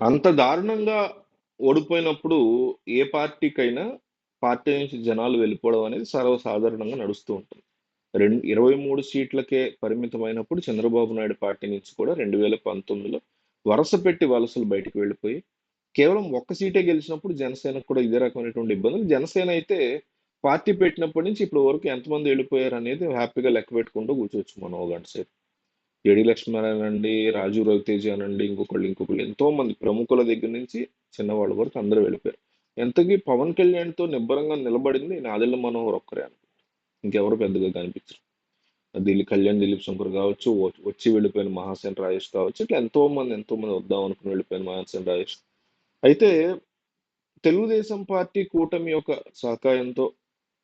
అంత దారుణంగా ఓడిపోయినప్పుడు ఏ పార్టీకైనా పార్టీ నుంచి జనాలు వెళ్ళిపోవడం అనేది సర్వసాధారణంగా నడుస్తూ ఉంటుంది. రెండు ఇరవై మూడు సీట్లకే పరిమితమైనప్పుడు చంద్రబాబు నాయుడు పార్టీ నుంచి కూడా 2019లో వరుస పెట్టి వలసలు బయటకు వెళ్ళిపోయి, కేవలం ఒక్క సీటే గెలిచినప్పుడు జనసేనకు కూడా ఇదే రకమైనటువంటి ఇబ్బందులు. జనసేన అయితే పార్టీ పెట్టినప్పటి నుంచి ఇప్పటి వరకు ఎంతమంది వెళ్ళిపోయారు అనేది హ్యాపీగా లెక్క పెట్టుకుంటూ కూర్చోవచ్చు మనం ఓ గంట సేపు. ఏడి లక్ష్మీనారాయణ అనండి, రాజు రవితేజ అనండి, ఇంకొకళ్ళు, ఇంకొకళ్ళు ఎంతోమంది ప్రముఖుల దగ్గర నుంచి చిన్నవాళ్ళ వరకు అందరూ వెళ్ళిపోయారు. ఎంతకీ పవన్ కళ్యాణ్‌తో నిబ్బరంగా నిలబడింది నాదెళ్ళ మనోహర్ ఒక్కరే అనుకుంటా. ఇంకెవరు పెద్దగా కనిపించరు. దిల్ కళ్యాణ్ దిలీప్ శంకర్ కావచ్చు, వచ్చి వెళ్ళిపోయిన మహాసేన్ రాజేష్ కావచ్చు, ఇట్లా ఎంతోమంది, ఎంతోమంది వద్దాం అనుకుని వెళ్ళిపోయిన మహాసేన్ రాజేష్. అయితే తెలుగుదేశం పార్టీ కూటమి యొక్క సహకారంతో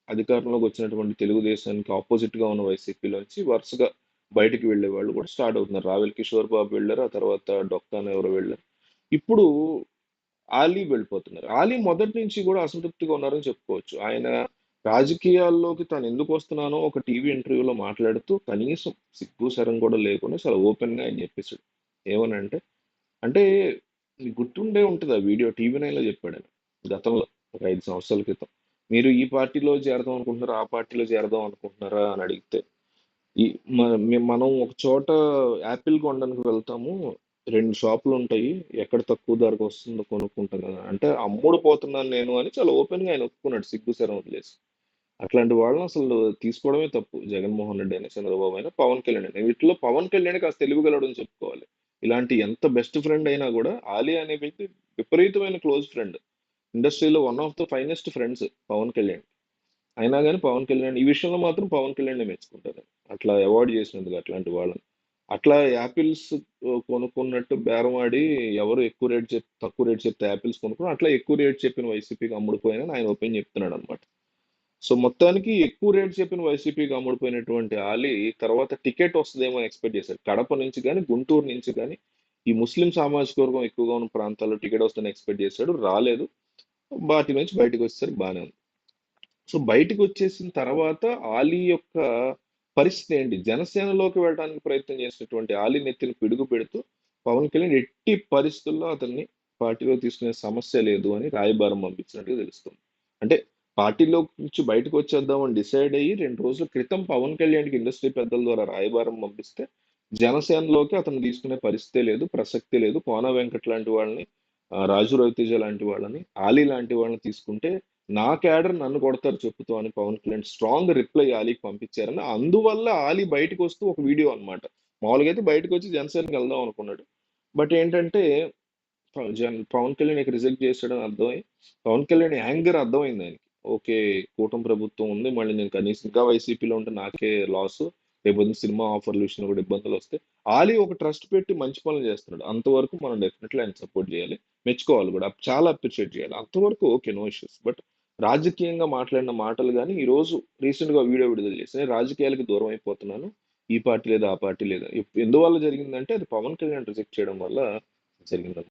అధికారంలోకి వచ్చినటువంటి తెలుగుదేశానికి ఆపోజిట్గా ఉన్న వైసీపీలోంచి వరుసగా బయటికి వెళ్ళే వాళ్ళు కూడా స్టార్ట్ అవుతున్నారు. రావెల కిషోర్ బాబు వెళ్ళారు ఆ తర్వాత డొక్కాన్ ఎవరు వెళ్ళారు ఇప్పుడు ఆలీ వెళ్ళిపోతున్నారు. ఆలీ మొదటి నుంచి కూడా అసంతృప్తిగా ఉన్నారని చెప్పుకోవచ్చు. ఆయన రాజకీయాల్లోకి తాను ఎందుకు వస్తున్నానో ఒక టీవీ ఇంటర్వ్యూలో మాట్లాడుతూ కనీసం సిగ్గు, సరం కూడా లేకుండా చాలా ఓపెన్‌గా ఆయన చెప్పేశాడు ఏమనంటే, అంటే గుర్తుండే ఉంటుంది ఆ వీడియో టీవీ నైన్‌లో చెప్పాడు ఆయన గతంలో ఒక ఐదు సంవత్సరాల క్రితం. మీరు ఈ పార్టీలో చేరదాం అనుకుంటున్నారా? ఆ పార్టీలో చేరదాం అనుకుంటున్నారా? అని అడిగితే, ఈ మనం ఒక చోట యాపిల్ కొనడానికి వెళ్తాము. రెండు షాపులు ఉంటాయి ఎక్కడ తక్కువ ధరకు వస్తుందో కొనుక్కుంటాం కదా! అంటే అమ్ముడు పోతున్నాను నేను అని చాలా ఓపెన్‌గా ఆయన ఒప్పుకున్నాడు సిగ్గుశరం వదిలేసి. అట్లాంటి వాళ్ళని అసలు తీసుకోవడమే తప్పు. జగన్మోహన్ రెడ్డి అయినా, చంద్రబాబు అయినా, పవన్ కళ్యాణ్ అయినా. వీటిలో పవన్ కళ్యాణ్ కాస్త తెలివిగలడని చెప్పుకోవాలి. ఇలాంటి ఎంత బెస్ట్ ఫ్రెండ్ అయినా కూడా ఆలీ అనే వ్యక్తి విపరీతమైన క్లోజ్ ఫ్రెండ్. ఇండస్ట్రీలో one of the finest friends Pawan Kalyan. అయినా కానీ పవన్ కళ్యాణ్ ఈ విషయంలో మాత్రం పవన్ కళ్యాణ్ మెచ్చుకుంటారు. అట్లా అవాయిడ్ చేసినందుకు అట్లాంటి వాళ్ళని. అట్లా యాపిల్స్ కొనుక్కున్నట్టు బేరం ఆడి ఎవరు ఎక్కువ రేట్ చెప్ తక్కువ రేట్ చెప్తే యాపిల్స్ కొనుక్కుని అట్లా ఎక్కువ రేట్ చెప్పిన వైసీపీకి అమ్ముడుపోయినని ఆయన ఓపెన్ చెప్తున్నాడన్నమాట. సో, మొత్తానికి ఎక్కువ రేట్ చెప్పిన వైసీపీకి అమ్ముడుపోయినటువంటి ఆలీ తర్వాత టికెట్ వస్తుందేమో ఎక్స్‌పెక్ట్ చేశారు. కడప నుంచి కానీ గుంటూరు నుంచి కానీ ఈ ముస్లిం సామాజిక వర్గం ఎక్కువగా ఉన్న ప్రాంతాల్లో టికెట్ వస్తుందని ఎక్స్‌పెక్ట్ చేశాడు. రాలేదు. వాటి నుంచి బయటకు వచ్చేసరికి బానే ఉంది. సో, బయటికొచ్చేసిన తర్వాత ఆలీ యొక్క పరిస్థితి ఏంటి? జనసేనలోకి వెళ్ళడానికి ప్రయత్నం చేసినటువంటి ఆలీ నెత్తిని పిడుగు పెడుతూ పవన్ కళ్యాణ్ ఎట్టి పరిస్థితుల్లో అతన్ని పార్టీలో తీసుకునే సమస్య లేదు అని రాయబారం పంపించినట్టుగా తెలుస్తుంది. అంటే పార్టీలో నుంచి బయటకు వచ్చేద్దామని డిసైడ్ అయ్యి రెండు రోజుల క్రితం పవన్ కళ్యాణ్‌కి ఇండస్ట్రీ పెద్దల ద్వారా రాయబారం పంపిస్తే జనసేనలోకి అతను తీసుకునే పరిస్థితే లేదు. ప్రసక్తి లేదు. కోన వెంకట్ లాంటి వాళ్ళని, రాజు రవితేజ లాంటి వాళ్ళని, ఆలీ లాంటి వాళ్ళని తీసుకుంటే నా క్యాడర్ నన్ను కొడతారు చెప్పుతో అని పవన్ కళ్యాణ్ స్ట్రాంగ్ రిప్లై ఆలీకి పంపించారని. అందువల్ల ఆలీ బయటికొస్తూ ఒక వీడియో అన్నమాట. మామూలుగా అయితే బయటకొచ్చి జనసేనకి వెళ్దాం అనుకున్నాడు. బట్ ఏంటంటే జన్ పవన్ కళ్యాణ్ ఇక రిజెక్ట్ చేశాడని అర్థమై పవన్ కళ్యాణ్ యాంగర్ అర్థమైంది ఆయనకి. ఓకే. కూటమి ప్రభుత్వం ఉంది. మళ్ళీ నేను కనీసం ఇంకా వైసీపీలో ఉంటే నాకే లాసు. రేపు సినిమా ఆఫర్లు విషయంలో కూడా వస్తే ఆలీ ఒక ట్రస్ట్ పెట్టి మంచి పనులు చేస్తున్నాడు. అంతవరకు మనం డెఫినెట్‌లీ ఆయన సపోర్ట్ చేయాలి. మెచ్చుకోవాలి కూడా. చాలా అప్రిషియేట్ చేయాలి. అంతవరకు ఓకే. No issues. బట్ రాజకీయంగా మాట్లాడిన మాటలు కానీ ఈరోజు రీసెంట్‌గా వీడియో విడుదల చేసి రాజకీయాలకు రాజకీయాలకి దూరం అయిపోతున్నాను. ఈ పార్టీ లేదు, ఆ పార్టీ లేదు. ఎందువల్ల జరిగిందంటే అది పవన్ కళ్యాణ్ రిజెక్ట్ చేయడం వల్ల జరిగింది.